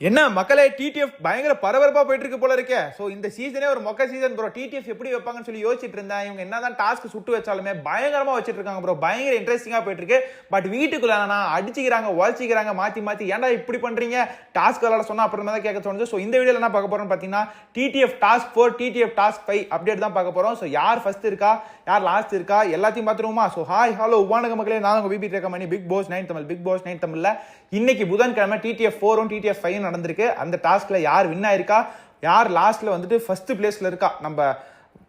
என்ன மக்களே டிடிஎஃப் பயங்கர பரபரப்பாக போயிட்டு இருக்கு போல இருக்கே ஸோ இந்த சீசனே ஒரு மொக்க சீசன் ப்ரோ டிடிஎஃப் எப்படி வைப்பாங்கன்னு சொல்லி யோசிச்சுட்டு இருந்தேன் இவங்க என்ன தான் டாஸ்க் சுட்டு வச்சாலுமே பயங்கரமாக வச்சுட்டு இருக்காங்க ப்ரோ பயங்கர இன்ட்ரெஸ்டிங்காக போயிட்டு இருக்கு பட் வீட்டுக்குள்ள நான் அடிச்சுக்கிறாங்க உழைச்சிக்கிறாங்க மாற்றி மாற்றி ஏன்டா இப்படி பண்ணுறீங்க டாஸ்க் விளாட சொன்னா அப்புறமா தான் கேட்க தோணுது ஸோ இந்த வீடியோவில் என்ன பார்க்க போகிறோம்னு பார்த்தீங்கன்னா TTF task four TTF task five update தான் பார்க்க போகிறோம் ஸோ யார் ஃபஸ்ட் இருக்கா யார் லாஸ்ட் இருக்கா எல்லாத்தையும் பார்த்துருவோமா ஸோ ஹாய் ஹலோ உவானக மக்களே நான் உங்கள் பிபி ரேக்க மணி Bigg Boss nine Tamil Bigg Boss nine தமிழில் இன்னைக்கு புதன்கிழமை டிடிஎஃப் ஃபோரும் டிடிஎஃப் ஃபைவ் நடந்திருக்கு. அந்த டாஸ்கில் யார் வின் ஆயிருக்கா? யார் லாஸ்ட்ல வந்துட்டு ஃபஸ்ட்டு பிளேஸ்ல இருக்கா? நம்ம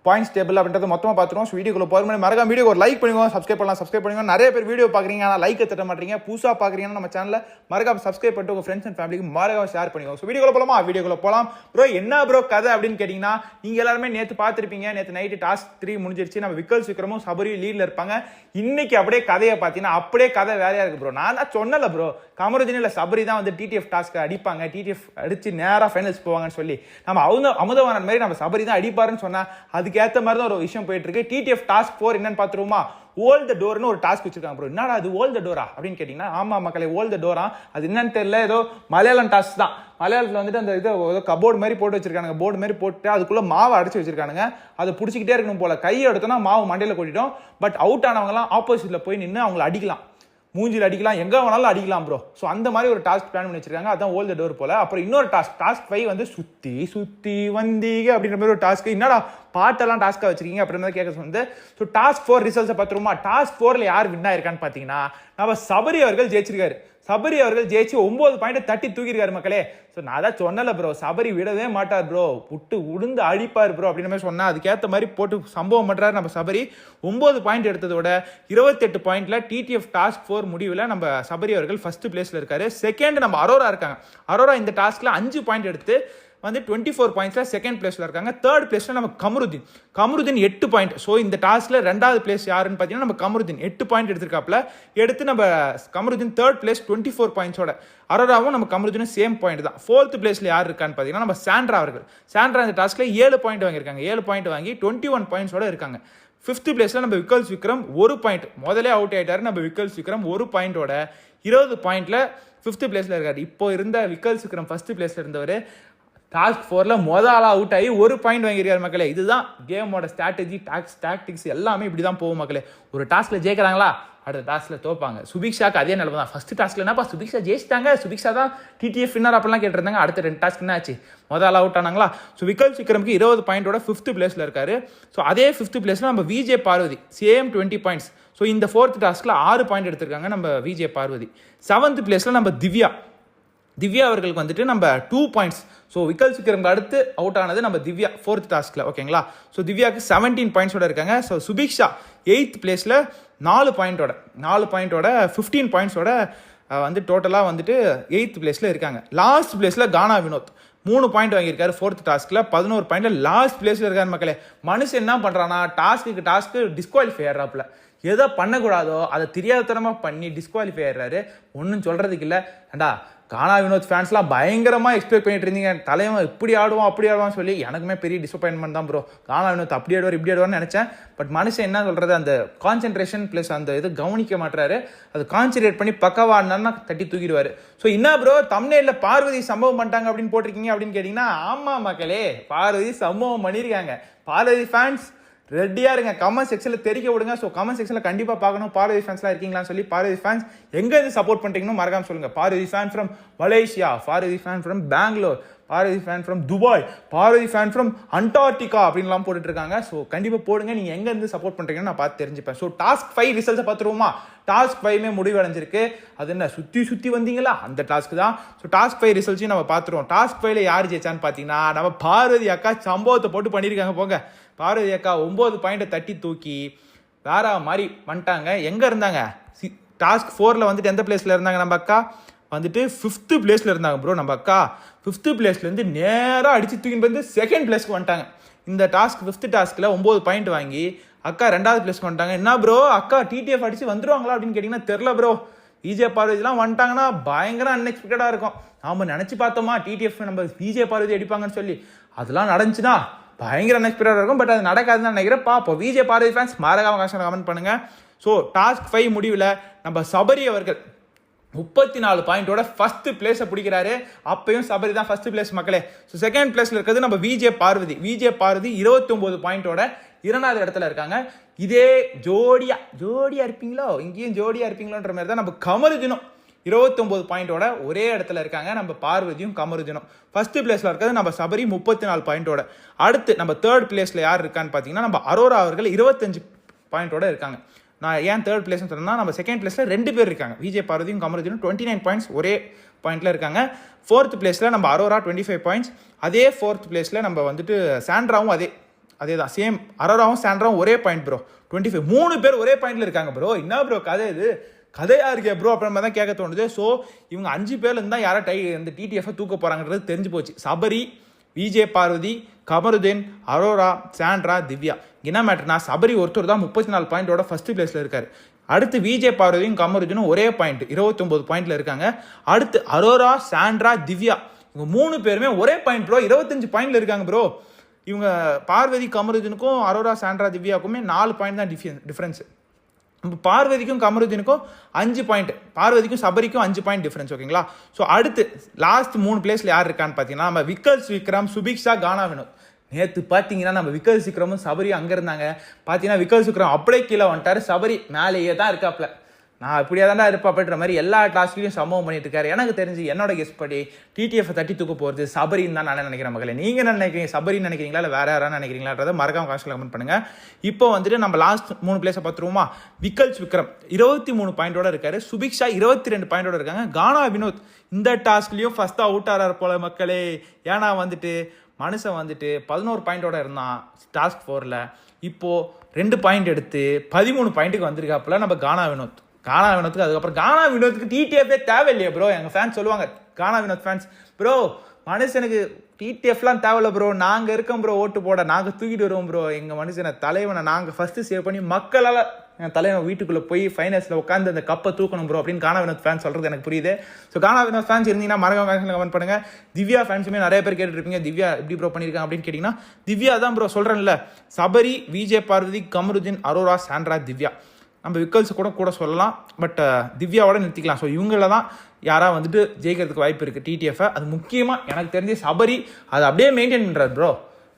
பாயிண்ட்ஸ் டேபிள் அப்படின்றத மொத்தமாக பார்த்துருவோம். ஸோ வீடியோக்குள்ள போகிற மாதிரி மறக்காம வீடியோ ஒரு லைக் பண்ணுவோம் சப்ஸ்கிரைப் பண்ணலாம் சப்ஸ்கிரைப் பண்ணுங்க. நிறைய பேர் வீடியோ பார்க்குறீங்க ஆனால் லைக் தட்ட மாட்டீங்க. புதுசாக பார்க்குறீங்கன்னா நம்ம சேனலில் மறக்காம சப்ஸ்கிரைப் பண்ணிட்டு உங்கள் ஃப்ரெண்ட்ஸ் அண்ட் ஃபேமிலிக்கு மறக்காம ஷேர் பண்ணுவோம் ஸோ வீடியோக்குள்ள போகலாமா வீடியோக்குள்ள போகலாம் ப்ரோ என்ன ப்ரோ கதை அப்படின்னு கேட்டிங்கன்னா நீங்கள் எல்லாருமே நேற்று பார்த்துருப்பீங்க. நேற்று நைட்டு டாஸ்க் த்ரீ முடிஞ்சிருச்சு. நம்ம விக்கல் விக்ரமும் சபரியும் லீடில் இருப்பாங்க. இன்னைக்கு அப்படியே கதையை பார்த்தீங்கன்னா அப்படியே கதை வேறையாக இருக்கு ப்ரோ நான் தான் சொன்னல ப்ரோ கமருதீன் இல்லை சபரி தான் வந்து டிடிஎஃப் டாஸ்க் அடிப்பாங்க. டிடிஎஃப் அடிச்சு நேராக ஃபைனல்ஸ் போவாங்கன்னு சொல்லி. நம்ம அவங்க அமுதவானன் மாதிரி நம்ம சபரி தான் அடிப்பாருன்னு சொன்னா அதுக்கேற்ற மாதிரி தான் ஒரு விஷயம் போயிட்டு இருக்கு டிடிஎஃப் டாஸ்க் ஃபோர் என்னன்னு பார்த்துருவோமா? ஓல் த டோர்னு ஒரு டாஸ்க் வச்சிருக்காங்க ப்ரோ என்னடா அது ஓல் த டோரா அப்படின்னு கேட்டிங்கன்னா ஆமா மக்களே ஓல் த டோரா அது என்னன்னு தெரியல. ஏதோ மலையாளம் டாஸ்க் தான். மலையாளத்தில் வந்துட்டு அந்த இது ஏதோ கபோர்டு மாதிரி போட்டு வச்சிருக்காங்க போர்டு மாதிரி போட்டு அதுக்குள்ள மாவை அடைச்சி வச்சிருக்கானுங்க. அதை பிடிச்சிக்கிட்டே இருக்கணும் போல. கையை எடுத்தோன்னா மாவு மண்டையில் கொட்டிடும். பட் அவுட் ஆனவங்கலாம் ஆப்போசிட்ல போய் நின்று அவங்களை அடிக்கலாம். மூஞ்சில் அடிக்கலாம் எங்கே வேணாலும் அடிக்கலாம் ப்ரோ ஸோ அந்த மாதிரி ஒரு டாஸ்க் பிளான் பண்ணி வச்சிருக்காங்க. அதான் ஓல் த டோர் போல. அப்புறம் இன்னொரு டாஸ்க் டாஸ்க் ஃபைவ் வந்து சுற்றி சுத்தி வந்தீங்க அப்படின்ற மாதிரி ஒரு டாஸ்க் என்னடா பாட்டெல்லாம் டாஸ்க்காக வச்சிருக்கீங்க அப்படின்ற மாதிரி கேட்க சொன்னது. ஸோ டாஸ்க் ஃபோர் ரிசல்ட்ஸை பார்த்துருமா டாஸ்க் ஃபோரில் யார் வின் ஆயிருக்கான்னு பார்த்தீங்கன்னா நம்ம சபரி அவர்கள் ஜெயிச்சிருக்காரு. சபரி அவர்கள் ஜெயிச்சு ஒம்பது பாயிண்ட் தட்டி தூக்கியிருக்காரு மக்களே. ஸோ நான் தான் சொன்னல ப்ரோ சபரி விடவே மாட்டார் ப்ரோ புட்டு உளுந்து அழிப்பார் ப்ரோ அப்படின்னு மாதிரி அதுக்கேற்ற மாதிரி போட்டு சம்பவம் பண்ணுறாரு நம்ம சபரி. ஒம்பது பாயிண்ட் எடுத்ததோட இருபத்தெட்டு பாயிண்டில் டிடிஎஃப் டாஸ்க் ஃபோர் முடிவில் நம்ம சபரி அவர்கள் ஃபஸ்ட்டு பிளேஸில் இருக்காரு. செகண்ட் நம்ம அரோரா இருக்காங்க. அரோரா இந்த டாஸ்கில் அஞ்சு பாயிண்ட் எடுத்து வந்து டுவெண்ட்டி ஃபோர் பாயிண்ட்ஸில் செகண்ட் பிளேஸில் இருக்காங்க. தேர்ட் பிளேஸில் நம்ம கமருதீன். கமருதீன் எட்டு பாயிண்ட் ஸோ இந்த டாஸ்கில் ரெண்டாவது பிளேஸ் யாருன்னு பார்த்தீங்கன்னா நம்ம கமருதீன். எட்டு பாயிண்ட் எடுத்திருக்காப்புல. எடுத்து நம்ம Kamarudheen third place twenty four பாயிண்ட்ஸோட அரோராவும் நம்ம கமருதீனும் சேம் பாயிண்ட் தான். ஃபோர்த் பிளேஸில் யார் இருக்கான்னு பார்த்தீங்கன்னா நம்ம சாண்ட்ரா அவர்கள். சாண்ட்ரா இந்த டாஸ்கில் ஏழு பாயிண்ட் வாங்கியிருக்காங்க. ஏழு பாயிண்ட் வாங்கி டுவெண்ட்டி ஒன் பாயிண்ட்ஸோட இருக்காங்க. ஃபிஃப்த்து பிளேஸில் நம்ம விக்கல்ஸ் விக்ரம் ஒரு பாயிண்ட் முதலே அவுட் ஆகிட்டார் நம்ம விக்கல்ஸ் விக்ரம் ஒரு பாயிண்டோட இருபது பாயிண்ட்டில் ஃபிஃப்த்து பிளேஸில் இருக்கார். இப்போ இருந்த விக்கல்ஸ் விக்ரம் ஃபஸ்ட்டு பிளேஸில் இருந்தவர். டாஸ்க் ஃபோரில் மொத ஆளாக அவுட் ஆகி ஒரு பாயிண்ட் வாங்கியிருக்காரு மக்களே. இதுதான் கேமோட ஸ்ட்ராட்டஜி டாக்ஸ் டாக்டிக்ஸ் எல்லாமே இப்படி தான் போகும் மக்களே. ஒரு டாஸ்கில் ஜெயிக்கிறாங்களா? அடுத்த டாஸ்கில் தோப்பாங்க. சுபிக்ஷாக்கு அதே நிலவு தான். ஃபஸ்ட்டு டாஸ்க்கில் என்னப்பா? சுபிக்ஷா ஜெயிச்சிட்டாங்க. சுபிக்ஷா தான் டிடிஎஃப் வின்னர் அப்படிலாம் கேட்டிருந்தாங்க. அடுத்த ரெண்டு டாஸ்க் என்ன ஆச்சு? முதல் அவுட் ஆனாங்களா? ஸோ விக்கல் சிக்கரமுக்கு இருபது பாயிண்டோட ஃபிஃப்த் பிளேஸில் இருக்காரு. ஸோ அதே ஃபிஃப்த் பிளேஸில் நம்ம VJ Parvathy same twenty points so இந்த ஃபோர்த் டாஸ்க்கில் ஆறு பாயிண்ட் எடுத்திருக்காங்க நம்ம விஜே பார்வதி செவன்த் பிளேஸில் நம்ம திவ்யா திவ்யா அவர்களுக்கு வந்துட்டு நம்ம டூ பாயிண்ட்ஸ் ஸோ விக்கல் சிக்கரங்க அடுத்து அவுட் ஆனது நம்ம திவ்யா ஃபோர்த் டாஸ்கில் ஓகேங்களா ஸோ திவ்யாவுக்கு செவன்டீன் பாயிண்ட்ஸோட இருக்காங்க. ஸோ சுபிக்ஷா எயித் பிளேஸில் நாலு பாயிண்டோட நாலு பாயிண்டோட ஃபிஃப்டீன் பாயிண்ட்ஸோட வந்து டோட்டலாக வந்துட்டு எயித் பிளேஸில் இருக்காங்க. லாஸ்ட் பிளேஸில் கானா வினோத் மூணு பாயிண்ட் வாங்கியிருக்காரு ஃபோர்த் டாஸ்க்கில் பதினோரு பாயிண்ட்டில் லாஸ்ட் பிளேஸில் இருக்கார் மக்களே. மனுஷன் என்ன பண்ணுறான்னா டாஸ்க்கு டாஸ்க்கு டிஸ்குவாலிஃபை ஆடுறாப்புல எதோ பண்ணக்கூடாதோ அதை தெரியாதனமாக பண்ணி டிஸ்குவாலிஃபை ஆகிறாரு ஒன்றும் சொல்கிறதுக்கு இல்லை. ஏண்டா கானா வினோத் ஃபேன்ஸ்லாம் பயங்கரமாக எக்ஸ்பெக்ட் பண்ணிட்டு இருந்தீங்க. தலைவன் இப்படி ஆடுவான் அப்படி ஆடுவான்னு சொல்லி எனக்குமே பெரிய டிசப்பாயின்மெண்ட் தான் ப்ரோ கானா வினோத் அப்படி ஆடுவார் இப்படி ஆடுவார்னு நினச்சேன். பட் மனுஷன் என்ன சொல்கிறது அந்த கான்சென்ட்ரேஷன் ப்ளஸ் அந்த இது கவனிக்க மாட்டாரு அது கான்சென்ட்ரேட் பண்ணி பக்கவாடினா தட்டி தூக்கிடுவார். ஸோ என்ன ப்ரோ தமிழ்நெல்ல பார்வதி சம்பவம் பண்ணிட்டாங்க அப்படின்னு போட்டிருக்கீங்க அப்படின்னு கேட்டிங்கன்னா ஆமாம் மக்களே பார்வதி சம்பவம் பண்ணியிருக்காங்க பார்வதி ஃபேன்ஸ் ரெடியாக இருங்க. கமெண்ட் செக்ஷனில் தெரிக்க விடுங்க. ஸோ கமெண்ட் செக்ஷனில் கண்டிப்பாக பார்க்கணும். பாரதி ஃபேன்ஸ்லாம் இருக்கீங்களான்னு சொல்லி பாரதி ஃபேன்ஸ் எங்கேருந்து சப்போர்ட் பண்ணுறீங்கன்னு மறக்காம சொல்லுங்கள் Bharathi fan from Malaysia Bharathi fan from Bengaluru Parvathy fan from Dubai Parvathy fan from Antarctica அப்படின்லாம் போட்டுட்டு இருக்காங்க ஸோ கண்டிப்பாக போடுங்க நீங்கள் எங்கேருந்து சப்போர்ட் பண்ணுறீங்கன்னு நான் பார்த்து தெரிஞ்சுப்பேன். ஸோ டாஸ்க் ஃபைவ் ரிசல்ட்ஸை பார்த்துருவோமா? டாஸ்க் ஃபைவ்மே முடிவடைஞ்சிருக்கு. அது என்ன சுற்றி சுற்றி வந்தீங்களா? அந்த டாஸ்க் தான். ஸோ டாஸ்க் ஃபைவ் ரிசல்ட்ஸையும் நம்ம பார்த்துருவோம். டாஸ்க் ஃபைவ்ல யார் ஜெயிச்சான்னு பார்த்தீங்கன்னா நம்ம பார்வதி அக்கா சம்பவத்தை போட்டு பண்ணியிருக்காங்க போங்க. பார்வதி அக்கா ஒம்பது பாயிண்ட்டை தட்டி தூக்கி வேற மாதிரி வந்துட்டாங்க. எங்கே இருந்தாங்க? டாஸ்க் ஃபோரில் வந்துட்டு எந்த பிளேஸில் இருந்தாங்க நம்ம அக்கா? வந்துட்டு ஃபிஃப்த்து பிளேஸில் இருந்தாங்க ப்ரோ நம்ம அக்கா ஃபிஃப்த்து பிளேஸ்லேருந்து நேராக அடித்து தூக்கின்னு வந்து செகண்ட் பிளேஸ்க்கு வந்துட்டாங்க. இந்த டாஸ்க் ஃபிஃப்த்து டாஸ்க்கில் ஒம்பது பாயிண்ட் வாங்கி அக்கா ரெண்டாவது பிளேஸ்க்கு வந்துட்டாங்க. என்ன ப்ரோ அக்கா டிடிஎஃப் அடித்து வந்துடுவாங்களா அப்படின்னு கேட்டிங்கன்னா தெரில ப்ரோ விஜய பார்வதிலாம் வந்துட்டாங்கன்னா பயங்கர அன்எக்ஸ்பெக்டடாக இருக்கும். நாம் நினச்சி பார்த்தோமா டிடிஎஃப் நம்ம விஜய பார்வதி அடிப்பாங்கன்னு சொல்லி. அதெல்லாம் நடந்துச்சுன்னா பயங்கர அன்எக்ஸ்பெக்டடாக இருக்கும் பட் அது நடக்காதுன்னு நினைக்கிறேன். பார்ப்போம். விஜே பார்வதி ஃபேன்ஸ் மாரகாம காசம் கமெண்ட் பண்ணுங்க. ஸோ டாஸ்க் ஃபைவ் முடிவில் நம்ம சபரி அவர்கள் முப்பத்தி நாலு பாயிண்டோட ஃபர்ஸ்ட் பிளேஸை பிடிக்கிறாரு. அப்பயும் சபரி தான் ஃபர்ஸ்ட் பிளேஸ் மக்களே. ஸோ செகண்ட் பிளேஸில் இருக்கிறது நம்ம விஜே பார்வதி விஜே பார்வதி இருபத்தொம்போது பாயிண்டோட இரண்டாவது இடத்துல இருக்காங்க. இதே ஜோடியா ஜோடியா இருப்பீங்களோ? இங்கேயும் ஜோடியா இருப்பீங்களோன்ற மாதிரி தான் நம்ம கமருதினம் இருபத்தொம்போது பாயிண்டோட ஒரே இடத்துல இருக்காங்க. நம்ம பார்வதியும் கமருதினம் ஃபர்ஸ்ட் பிளேஸில் இருக்கிறது நம்ம சபரி முப்பத்தி நாலு பாயிண்டோட. அடுத்து நம்ம தேர்ட் பிளேஸில் யார் இருக்கான்னு பார்த்தீங்கன்னா நம்ம அரோரா அவர்கள் இருபத்தஞ்சு பாயிண்டோட இருக்காங்க. நான் ஏன் தேர்ட் பிளேஸ்னு சொன்னால் நம்ம செகண்ட் பிளேஸில் ரெண்டு பேர் இருக்காங்க. விஜய் பார்வதியும் கமருதினும் டுவெண்ட்டி நைன் பாயிண்ட்ஸ் ஒரே பாயிண்ட்ல இருக்காங்க. ஃபோர்த் பிளேஸில் நம்ம அரோரா டுவெண்ட்டி ஃபைவ் பாயிண்ட்ஸ் அதே ஃபோர்த் பிளேஸில் நம்ம வந்துட்டு சாண்ட்ராவும் அதே அதே தான் சேம் அரோராவும் சாண்ட்ராவும் ஒரே பாயிண்ட் ப்ரோ டுவெண்ட்டி ஃபைவ் மூணு பேர் ஒரே பாயிண்ட்ல இருக்காங்க ப்ரோ என்ன ப்ரோ கதை இது? கதையாக இருக்கே ப்ரோ அப்புறமா தான் கேட்க தோணுது. ஸோ இவங்க அஞ்சு பேர்லேருந்து தான் யாரை டை இந்த டிடிஎஃப் தூக்க போகிறாங்கன்றது தெரிஞ்சு போச்சு. சபரி விஜே பார்வதி கமருதீன் அரோரா சாண்ட்ரா திவ்யா என்ன மேட்டர்னா சபரி ஒருத்தர் தான் முப்பத்தி நாலு பாயிண்டோட ஃபர்ஸ்ட் பிளேஸில் இருக்கார். அடுத்து விஜே பார்வதியும் கமருஜனும் ஒரே பாயிண்ட் இருபத்தொம்போது பாயிண்ட்ல இருக்காங்க. அடுத்து அரோரா சாண்ட்ரா திவ்யா இவங்க மூணு பேருமே ஒரே பாயிண்ட் ப்ரோ இருபத்தஞ்சு பாயிண்ட்ல இருக்காங்க ப்ரோ இவங்க பார்வதி கமருஜனுக்கும் அரோரா சாண்ட்ரா திவ்யாவுக்குமே நாலு பாயிண்ட் தான் டிஃபியன் டிஃப்ரென்ஸ் இப்போ பார்வதிக்கும் கமருதீனுக்கும் அஞ்சு பாயிண்ட் பார்வதிக்கும் சபரிக்கும் அஞ்சு பாயிண்ட் டிஃபரன்ஸ் ஓகேங்களா ஸோ அடுத்து லாஸ்ட் மூணு பிளேஸில் யார் இருக்கான்னு பார்த்தீங்கன்னா நம்ம விக்கல்ஸ் விக்ரம் சுபிக்ஷா கானா வினோத். நேற்று பார்த்தீங்கன்னா நம்ம விக்கல் விக்ரமும் சபரியும் அங்கே இருந்தாங்க. பார்த்தீங்கன்னா விக்கல் விக்ரம் அப்படியே கீழே வந்துட்டார். சபரி மேலேயே தான் இருக்காப்ல நான் இப்படியே இருப்பா இருப்பாப்பன்ற மாதிரி எல்லா டாஸ்க்லையும் சம்பவம் பண்ணிட்டு இருக்காரு. எனக்கு தெரிஞ்சு என்னோட கெஸ்ட் படி டிடிஎஃப் தட்டி தூக்க போகிறது சபரின்னு தான் நான் நினைக்கிறேன் மகளே. நீங்கள் என்ன நினைக்கிறீங்க? சபரின்னு நினைக்கிறீங்களா? இல்லை வேற யாராவது நினைக்கிறீங்களான்றதை மறக்காம காசில் கமெண்ட் பண்ணுங்க. இப்போ வந்துட்டு நம்ம லாஸ்ட் மூணு பிளேஸை பார்த்துருவோமா? விக்கல்ஸ் விக்ரம் இருபத்தி மூணு பாயிண்டோட இருக்காரு. சுபிக்ஷா இருபத்தி ரெண்டு பாயிண்டோட இருக்காங்க. கானா வினோத் இந்த டாஸ்க்லேயும் ஃபஸ்ட்டாக அவுட் ஆறாரு போல மக்களே. ஏன்னா வந்துட்டு மனுஷன் வந்துட்டு பதினோரு பாயிண்டோட இருந்தான் டாஸ்க் ஃபோரில் இப்போது ரெண்டு பாயிண்ட் எடுத்து பதிமூணு பாயிண்ட்டுக்கு வந்திருக்காப்புல நம்ம கானா வினோத். கானா வினோத்துக்கு அதுக்கப்புறம் கானா வினோத்துக்கு டிடிஎஃபே தேவையில்லையே ப்ரோ எங்கள் ஃபேன்ஸ் சொல்லுவாங்க கானா வினோத் ஃபேன்ஸ் ப்ரோ மனுஷனுக்கு டிடிஎஃப்லாம் தேவையில்ல ப்ரோ நாங்கள் இருக்கோம் ப்ரோ ஓட்டு போட நாங்கள் தூக்கிட்டு வருவோம் ப்ரோ எங்கள் மனுஷனை தலைவனை நாங்கள் ஃபஸ்ட்டு சேவ் பண்ணி மக்களால் தலைவன் வீட்டுக்குள்ளே போய் ஃபைனல்ஸில் உட்காந்து அந்த கப்பை தூக்கணும் ப்ரோ அப்படின்னு கானா வினோத் ஃபேன்ஸ் சொல்கிறது எனக்கு புரியுது. ஸோ கானா வினோத் ஃபேன்ஸ் இருந்தீங்கன்னா மறக்காம கமெண்ட் பண்ணுங்க. திவ்யா ஃபேன்ஸுமே நிறைய பேர் கேட்டுருப்பீங்க. திவ்யா எப்படி ப்ரோ பண்ணியிருக்காங்க அப்படின்னு கேட்டிங்கன்னா திவ்யா தான் ப்ரோ சொல்கிறேன்ல சபரி விஜய் பார்வதி கமருதீன் அரோரா சாண்ட்ரா திவ்யா. நம்ம விக்கல்ஸ் கூட கூட சொல்லலாம். பட் திவ்யாவோட நிறுத்திக்கலாம். ஸோ இவங்கள தான் யாராக வந்துட்டு ஜெயிக்கிறதுக்கு வாய்ப்பு இருக்குது டிடிஎஃப்ஐ அது முக்கியமாக எனக்கு தெரிஞ்சு சபரி அதை அப்படியே மெயின்டைன் பண்ணுறாரு ப்ரோ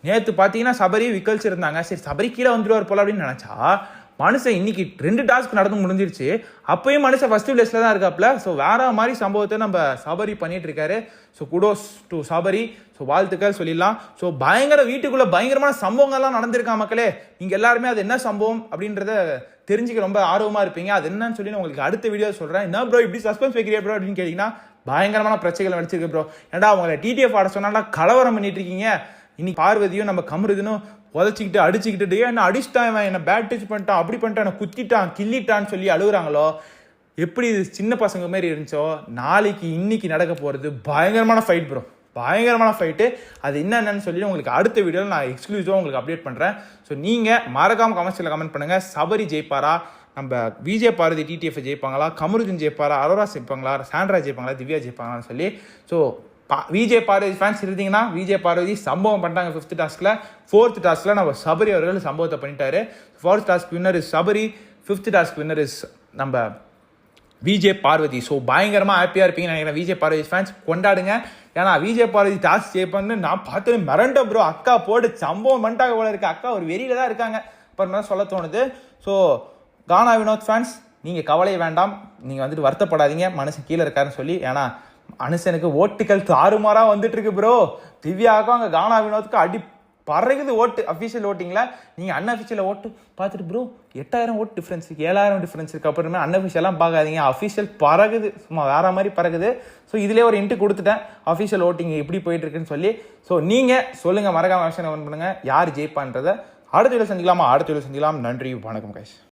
நேற்று பார்த்தீங்கன்னா சபரி விக்கல்ஸ் இருந்தாங்க. சரி சபரி கீழே வந்துடுவார் போல அப்படின்னு நினச்சா மனுஷன் இன்னைக்கு ரெண்டு டாஸ்க் நடந்து முடிஞ்சிருச்சு. அப்பயும் மனுஷன் ஃபர்ஸ்ட் பிளேஸ்ல தான் இருக்காப்ல. ஸோ வேற மாதிரி சம்பவத்தை நம்ம சபரி பண்ணிட்டு இருக்காரு. So kudos to Sabari. So வாழ்த்துக்கள் சொல்லிடலாம். ஸோ பயங்கர வீட்டுக்குள்ள பயங்கரமான சம்பவங்கள்லாம் நடந்திருக்கா மக்களே? நீங்கள் எல்லாருமே அது என்ன சம்பவம் அப்படின்றத தெரிஞ்சுக்க ரொம்ப ஆர்வமாக இருப்பீங்க. அது என்னன்னு சொல்லி நான் உங்களுக்கு அடுத்த வீடியோ சொல்கிறேன் என்ன ப்ரோ இப்படி சஸ்பென்ஸ் வைக்கிறியா ப்ரோ அப்படின்னு கேட்டிங்கன்னா பயங்கரமான பிரச்சனைகள் நடிச்சிருக்கு ப்ரோ ஏன்டா உங்களை டிடிஎஃப் ஆட சொன்னால கலவரம் பண்ணிட்டு இருக்கீங்க. இன்னைக்கு பார்வதியும் நம்ம கமருதினும் உதச்சிக்கிட்டு அடிச்சுக்கிட்டு என்ன அடிச்சிட்டான் இவன் என்ன பேட் டச் பண்ணிட்டான் அப்படி பண்ணிட்டான் என்னை குத்திட்டான் கிள்ளிட்டான்னு சொல்லி அழுகுறாங்களோ எப்படி இது சின்ன பசங்க மாதிரி இருந்துச்சோ நாளைக்கு இன்னைக்கு நடக்க போகிறது பயங்கரமான ஃபைட் ப்ரோ பயங்கரமான ஃபைட்டு அது என்னென்னு சொல்லி உங்களுக்கு அடுத்த வீடியோவில் நான் எக்ஸ்க்ளூசிவாக உங்களுக்கு அப்டேட் பண்ணுறேன் ஸோ நீங்கள் மறக்காம கமெண்ட்ஸில் கமெண்ட் பண்ணுங்கள் சபரி ஜெயிப்பாரா? நம்ம விஜய் பாரதி டிடிஎஃப் ஜெயிப்பாங்களா? கமருஜன் ஜெயிப்பாரா? அரோரா ஜெயிப்பாங்களா? சாண்ட்ரா ஜெயிப்பாங்களா? திவ்யா ஜெயிப்பாங்களான்னு சொல்லி. ஸோ விஜய் பார்வதி ஃபேன்ஸ் இருந்தீங்கன்னா விஜய் பார்வதி சம்பவம் பண்ணிட்டாங்க ஃபிஃப்த் டாஸ்கில் ஃபோர்த் டாஸ்க்ல நம்ம சபரி அவர்கள் சம்பவத்தை பண்ணிட்டாரு. Fourth task winner is Sabari fifth task winner is நம்ம விஜய் பார்வதி. ஸோ பயங்கரமாக ஹாப்பியாக இருப்பீங்கன்னு நினைக்கிறேன். விஜய் பார்வதி ஃபேன்ஸ் கொண்டாடுங்க. ஏன்னா விஜய் பார்வதி டாஸ்க் ஜெயிப்பான்னு நான் பார்த்து மிரண்ட ப்ரோ அக்கா போட்டு சம்பவம் பண்ணிட்டாங்க போல இருக்கு. அக்கா ஒரு வெறியில் தான் இருக்காங்க. அப்புறமா சொல்ல தோணுது. ஸோ கானா வினோத் ஃபேன்ஸ் நீங்கள் கவலை வேண்டாம். நீங்கள் வந்துட்டு வருத்தப்படாதீங்க. மனசு கீழே இருக்காருன்னு சொல்லி. ஏன்னா மனுஷனுக்கு ஓட்டுகள் தாறுமாறாக வந்துட்டு இருக்கு ப்ரோ திவ்யாவுக்கும் அங்கே கானா வினோத்துக்கும் அடி பறகுது ஓட்டு அஃபிஷியல் ஓட்டிங்கில் நீங்கள் அன்அஃபிஷியல் ஓட்டு பார்த்துட்டு ப்ரோ எட்டாயிரம் ஓட்டு டிஃப்ரென்ஸ் இருக்குது ஏழாயிரம் டிஃப்ரென்ஸ் இருக்குது அப்புறமே அன்அஃபிஷியலாம் பார்க்காதீங்க. அஃபிஷியல் பறகுது சும்மா வேற மாதிரி பறகுது. ஸோ இதிலே ஒரு இன்ட்டு கொடுத்துட்டேன். அஃபிஷியல் ஓட்டிங் எப்படி போயிட்டுருக்குன்னு சொல்லி. ஸோ நீங்கள் சொல்லுங்கள் மறக்காம ஆப்ஷன் பண்ணுங்க. யார் ஜெயிப்பான்றதை. அடுத்த வீடியோ சந்திக்கலாமா? அடுத்த வீடியோ சந்திக்கலாம். நன்றி வணக்கம் கைஷ்